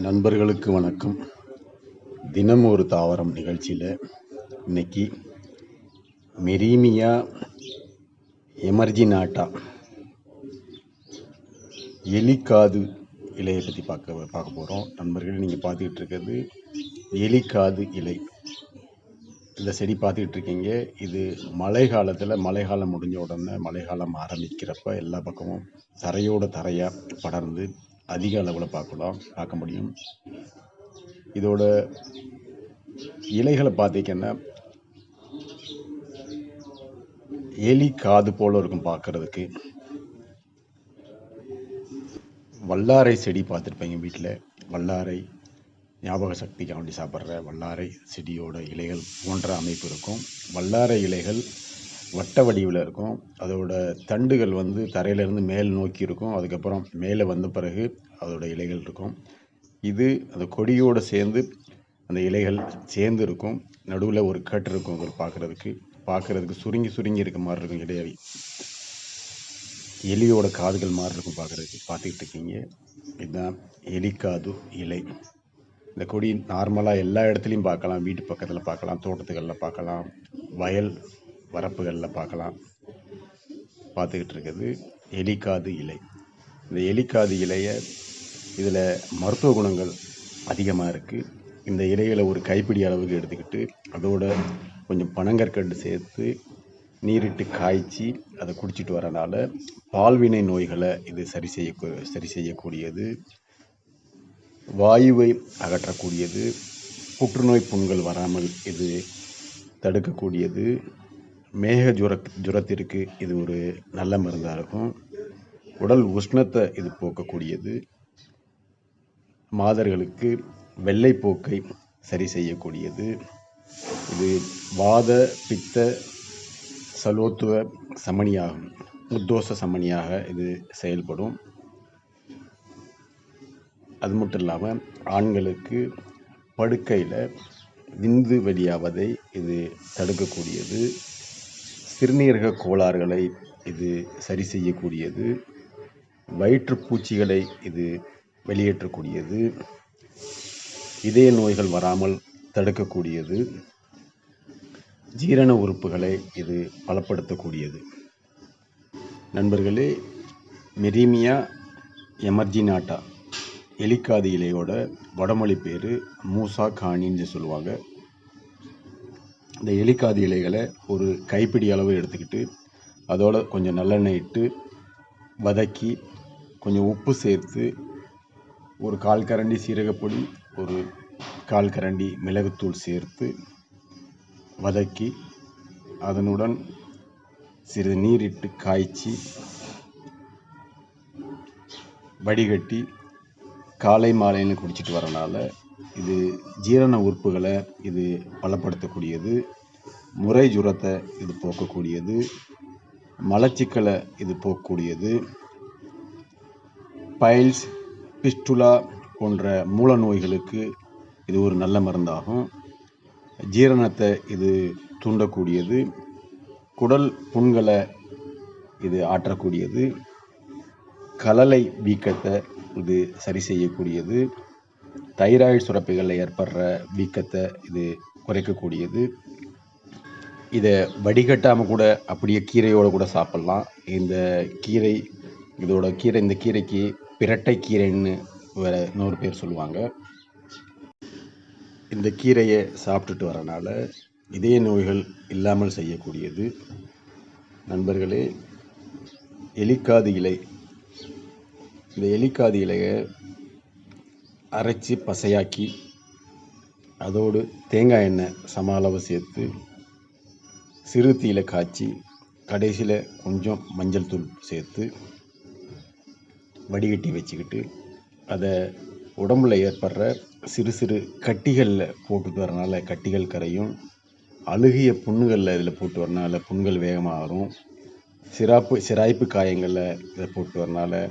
நண்பர்களுக்கு வணக்கம். தினம் ஒரு தாவரம் நிகழ்ச்சியில் இன்னைக்கு மெரீமியா எமர்ஜினாட்டா எலிக்காது இலையை பற்றி பார்க்க பார்க்க போகிறோம் நண்பர்கள் நீங்கள் பார்த்துக்கிட்டு இருக்கிறது எலிக்காது இலை. இந்த செடி பார்த்துக்கிட்டு இருக்கீங்க. இது மழை காலத்தில் மழை காலம் முடிஞ்ச உடனே மழை காலம் ஆரம்பிக்கிறப்ப எல்லா பக்கமும் தரையோட தரையாக படர்ந்து அதிக அளவில் பார்க்கலாம் பார்க்க முடியும். இதோட இலைகளை பார்த்தீங்கன்னா எலி காது போல இருக்கும் பார்க்கறதுக்கு. வல்லாரை செடி பார்த்துருப்பீங்க வீட்டில் வல்லாரை ஞாபக சக்திக்காக வேண்டி சாப்பிட்ற வல்லாரை செடியோட இலைகள் போன்ற அமைப்பு இருக்கும். வல்லாரை இலைகள் வட்ட வடிவில் இருக்கும். அதோட தண்டுகள் வந்து தரையிலேருந்து மேல் நோக்கி இருக்கும். அதுக்கப்புறம் மேலே வந்த பிறகு அதோட இலைகள் இருக்கும். இது அந்த கொடியோடு சேர்ந்து அந்த இலைகள் சேர்ந்து இருக்கும். நடுவில் ஒரு கட்டு இருக்கும் அது பார்க்குறதுக்கு. பார்க்குறதுக்கு சுருங்கி சுருங்கி இருக்க மாதிரி இருக்கும் இடையவி எலியோட காதுகள் மாதிரி இருக்கும் பார்க்குறதுக்கு. பார்த்துக்கிட்டு இருக்கீங்க. இதுதான் எலிக்காது இலை. இந்த கொடி நார்மலாக எல்லா இடத்துலையும் பார்க்கலாம். வீட்டு பக்கத்தில் பார்க்கலாம். தோட்டத்துகளில் பார்க்கலாம். வயல் வரப்புகளில் பார்க்கலாம் பார்த்துக்கிட்டு இருக்கிறது எலிக்காது இலை. இந்த எலிக்காது இலையை இதில் மருத்துவ குணங்கள் அதிகமாக இருக்குது இந்த இலைகளை ஒரு கைப்பிடி அளவுக்கு எடுத்துக்கிட்டு அதோட கொஞ்சம் பனங்கற்கண்டு சேர்த்து நீரிட்டு காய்ச்சி அதை குடிச்சிட்டு வரனால பால்வினை நோய்களை இது சரி செய்ய சரி செய்யக்கூடியது. வாயுவை அகற்றக்கூடியது. புற்றுநோய் புண்கள் வராமல் இது தடுக்கக்கூடியது. மேக ஜுர ஜுரத்திற்கு இது ஒரு நல்ல மருந்தாக இருக்கும். உடல் உஷ்ணத்தை இது போக்கக்கூடியது. மாதர்களுக்கு வெள்ளைப்போக்கை சரி செய்யக்கூடியது. இது வாத பித்த சலோத்துவ சமனியாகும் உத்தோச சமனியாக இது செயல்படும். அது மட்டும் இல்லாமல் ஆண்களுக்கு படுக்கையில் விந்து வெளியாவதை இது தடுக்கக்கூடியது. சிறுநீரக கோளாறுகளை இது சரி செய்யக்கூடியது. வயிற்றுப்பூச்சிகளை இது வெளியேற்றக்கூடியது. இதய நோய்கள் வராமல் தடுக்கக்கூடியது. ஜீரண உறுப்புகளை இது பலப்படுத்தக்கூடியது. நண்பர்களே மெரீமியா எமர்ஜினாட்டா எலிக்காது இலையோட வடமொழி பேர் மூசா காணின்னு சொல்லுவாங்க. இந்த எலிக்காது இலைகளை ஒரு கைப்பிடி அளவு எடுத்துக்கிட்டு அதோட கொஞ்சம் நல்லெண்ணெய் இட்டு வதக்கி கொஞ்சம் உப்பு சேர்த்து ஒரு கால் கரண்டி சீரகப்பொடி ஒரு கால் கரண்டி மிளகுத்தூள் சேர்த்து வதக்கி அதனுடன் சிறிது நீரிட்டு காய்ச்சி வடிகட்டி காலை மாலைன்னு குடிச்சிட்டு வரனால இது ஜீரண உறுப்புகளை இது பலப்படுத்தக்கூடியது முறை ஜுரத்தை இது போக்கக்கூடியது மலச்சிக்கலை இது போக்கக்கூடியது பைல்ஸ் பிஸ்டுலா போன்ற மூல நோய்களுக்கு இது ஒரு நல்ல மருந்தாகும். ஜீரணத்தை இது தூண்டக்கூடியது குடல் புண்களை இது ஆற்றக்கூடியது கலலை வீக்கத்தை இது சரி செய்யக்கூடியது தைராய்டு சுரப்பிகளில் ஏற்படுற வீக்கத்தை இது குறைக்கக்கூடியது. இதை வடிகட்டாமல் கூட அப்படியே கீரையோடு கூட சாப்பிட்லாம். இந்த கீரை இதோட கீரை இந்த கீரைக்கு பிரட்டை கீரைன்னு வேற இன்னொரு பேர் சொல்லுவாங்க. இந்த கீரையை சாப்பிட்டுட்டு வரனால இதய நோய்கள் இல்லாமல் செய்யக்கூடியது. நண்பர்களே எலிக்காது இலை. இந்த எலிக்காது இலையை அரைச்சி பசையாக்கி அதோடு தேங்காய் எண்ணெய் சம அளவு சேர்த்து சிறு காய்ச்சி கடைசியில் கொஞ்சம் மஞ்சள் தூள் சேர்த்து வடிகட்டி வச்சுக்கிட்டு அதை உடம்புல ஏற்படுற சிறு சிறு கட்டிகளில் போட்டுட்டு வரனால கட்டிகள் கரையும். அழுகிய புண்ணுகளில் இதில் போட்டு வரனால புண்கள் வேகமாக வரும். சிராப்பு சிராய்ப்பு காயங்களில் இதை போட்டு வரனால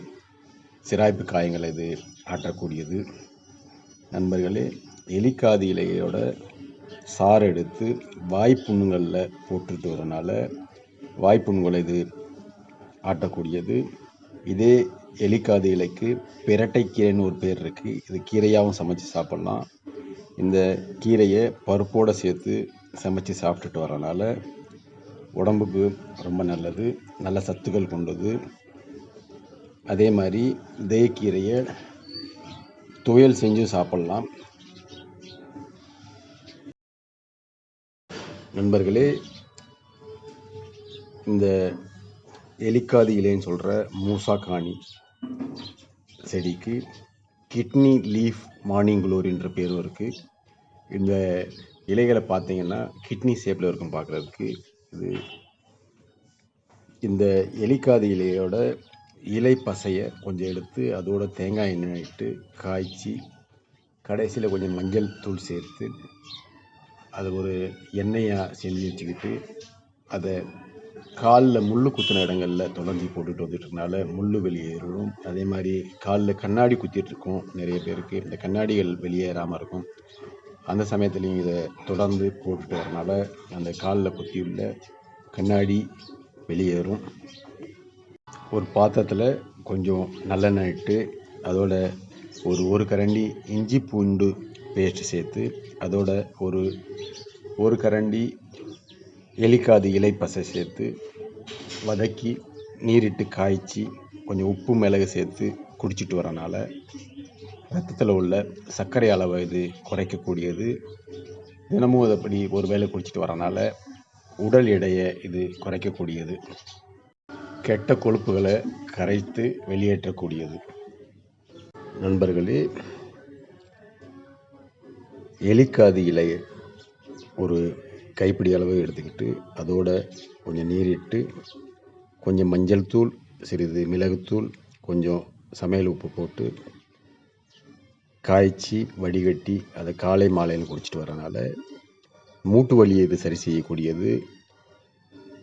சிராய்ப்பு காயங்களை இது ஆட்டக்கூடியது நண்பர்களே எலிக்காது இலையோட சாறு எடுத்து வாய்ப்புண்ணுங்களில் போட்டுட்டு வரனால வாய்ப்புண்கள் இது ஆட்டக்கூடியது. இதே எலிக்காது இலைக்கு பிரட்டைக்கீரைன்னு ஒரு பேர் இருக்குது இது கீரையாகவும் சமைச்சு சாப்பிட்லாம். இந்த கீரையை பருப்போடு சேர்த்து சமைச்சு சாப்பிட்டுட்டு வரனால உடம்புக்கு ரொம்ப நல்லது. நல்ல சத்துக்கள் கொண்டது. அதே மாதிரி இதே கீரையை துவையல் செஞ்சு சாப்பிட்லாம். நண்பர்களே இந்த எலிக்காது இலைன்னு சொல்கிற மூசாக்காணி செடிக்கு கிட்னி லீஃப் மார்னிங் குளோரின்ற பேரும் இருக்குது இந்த இலைகளை பார்த்தீங்கன்னா கிட்னி ஷேப்பில் இருக்கும் பார்க்குறதுக்கு இது. இந்த எலிக்காதி இலையோட இலை பசையை கொஞ்சம் எடுத்து அதோட தேங்காய் எண்ணெய் இட்டு காய்ச்சி கடைசியில் கொஞ்சம் மஞ்சள் தூள் சேர்த்து அதை ஒரு எண்ணெயாக செஞ்சு வச்சுக்கிட்டு அதை காலில் முள் குத்தின இடங்களில் தொடர்ந்து போட்டுட்டு வந்துட்டனால முள் வெளியேறும் அதே மாதிரி காலில் கண்ணாடி குத்திட்டு நிறைய பேருக்கு. இந்த கண்ணாடிகள் வெளியேறாமல் இருக்கும். அந்த சமயத்துலையும் இதை தொடர்ந்து போட்டுட்டு வரனால அந்த காலில் குத்தியுள்ள கண்ணாடி வெளியேறும். ஒரு பாத்திரத்தில் கொஞ்சம் நல்லெண்ணெய் இட்டு அதோட ஒரு ஒரு கரண்டி இஞ்சி பூண்டு பேஸ்ட் சேர்த்து அதோட ஒரு ஒரு கரண்டி எலிக்காது இலை பசை சேர்த்து வதக்கி நீரிட்டு காய்ச்சி கொஞ்சம் உப்பு மிளகு சேர்த்து குடிச்சிட்டு வரனால ரத்தத்தில் உள்ள சர்க்கரை அளவை இது குறைக்கக்கூடியது. தினமும் அதைப்படி ஒரு வேளை குடிச்சிட்டு வரனால உடல் எடையை இது குறைக்கக்கூடியது. கெட்ட கொழுப்புகளை கரைத்து வெளியேற்றக்கூடியது. நண்பர்களே எலிக்காது இலையை ஒரு கைப்பிடி அளவு எடுத்துக்கிட்டு அதோட கொஞ்சம் நீரிட்டு கொஞ்சம் மஞ்சள் தூள் சிறிது மிளகுத்தூள் கொஞ்சம் சமையல் உப்பு போட்டு காய்ச்சி வடிகட்டி அதை காலை மாலையில் குடிச்சிட்டு வரனால மூட்டு வலியை இது சரி செய்யக்கூடியது.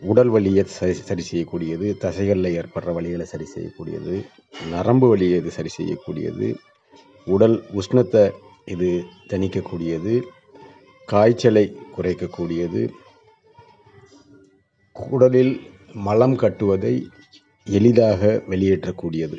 உடல் வலியை சரி சரி செய்யக்கூடியது தசைகளில் ஏற்படுற வலிகளை சரி செய்யக்கூடியது நரம்பு வலியை இது சரி செய்யக்கூடியது உடல் உஷ்ணத்தை இது தணிக்கக்கூடியது காய்ச்சலை குறைக்கக்கூடியது குடலில் மலம் கட்டுவதை எளிதாக வெளியேற்றக்கூடியது.